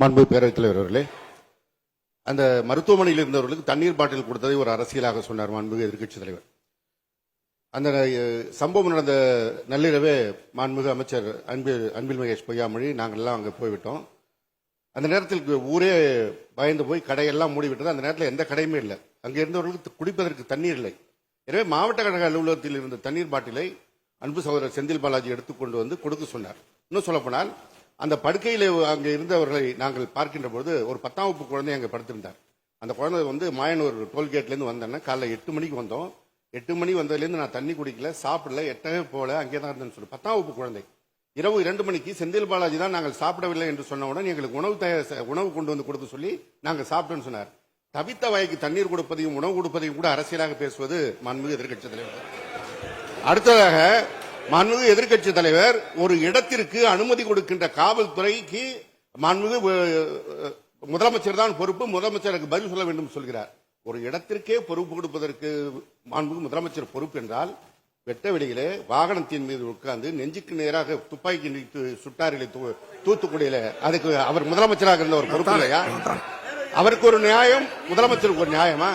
மாண்பு பேரவைத் தலைவர் அவர்களே அந்த மருத்துவமனையில் இருந்தவர்களுக்கு தண்ணீர் பாட்டில் கொடுத்ததை ஒரு அரசியலாக சொன்னார் மாண்புமிகு எதிர்கட்சித் தலைவர். அந்த சம்பவம் நடந்த நள்ளிரவே மாண்புமிகு அமைச்சர் அன்பில் அன்பில் மகேஷ் பொய்யாமொழி நாங்கள் எல்லாம் அங்கே போய்விட்டோம். அந்த நேரத்தில் ஊரே பயந்து போய் கடையெல்லாம் மூடிவிட்டது. அந்த நேரத்தில் எந்த கடையுமே இல்லை. அங்கே இருந்தவர்களுக்கு குடிப்பதற்கு தண்ணீர் இல்லை. எனவே மாவட்ட கழக அலுவலகத்தில் இருந்த தண்ணீர் பாட்டிலை அன்பு சகோதரர் செந்தில் பாலாஜி எடுத்துக்கொண்டு வந்து கொடுக்க சொன்னார். இன்னும் சொல்லப்போனால் அந்த படுக்கையில் அங்கே இருந்தவர்களை நாங்கள் பார்க்கின்ற பொழுது ஒரு பத்தாம் வகுப்பு குழந்தை அங்கே படுத்திருந்தார். அந்த குழந்தை வந்து மாயனூர் டோல்கேட்லேருந்து வந்தேன்னா காலைல எட்டு மணிக்கு வந்தோம். எட்டு மணி வந்ததுலேருந்து நான் தண்ணி குடிக்கல சாப்பிடல எட்டவே போல அங்கே தான் இருந்தேன்னு சொல்லி. பத்தாம் வகுப்பு குழந்தை. இரவு இரண்டு மணிக்கு செந்தில் பாலாஜி தான் நாங்கள் சாப்பிடவில்லை என்று சொன்னவுடன் எங்களுக்கு உணவு தயார் உணவு கொண்டு வந்து கொடுக்க சொல்லி நாங்கள் சாப்பிட்டோன்னு சொன்னார். தவித்த வாய்க்கு தண்ணீர் கொடுப்பதையும் உணவு கொடுப்பதையும் கூட அரசியலாக பேசுவது மன்மிகு எதிர்கட்சி தலைவர். அடுத்ததாக மாண்புமிகு எதிர்க்கட்சி தலைவர் ஒரு இடத்திற்கு அனுமதி கொடுக்கின்ற காவல்துறைக்கு மாண்புமிகு முதலமைச்சர் தான் பொறுப்பு முதலமைச்சருக்கு பதில் சொல்ல வேண்டும் சொல்கிறார். ஒரு இடத்திற்கே பொறுப்பு கொடுப்பதற்கு மாண்புமிகு முதலமைச்சர் பொறுப்பு என்றால் வெட்ட வெளியிலே வாகனத்தின் மீது உட்கார்ந்து நெஞ்சுக்கு நேராக துப்பாக்கி நீட்டு சுட்டாரிலே தூத்துக்குடியில அதுக்கு அவர் முதலமைச்சராக இருந்த ஒரு பொறுப்பு இல்லையா? அவருக்கு ஒரு நியாயம் முதலமைச்சருக்கு ஒரு நியாயமா?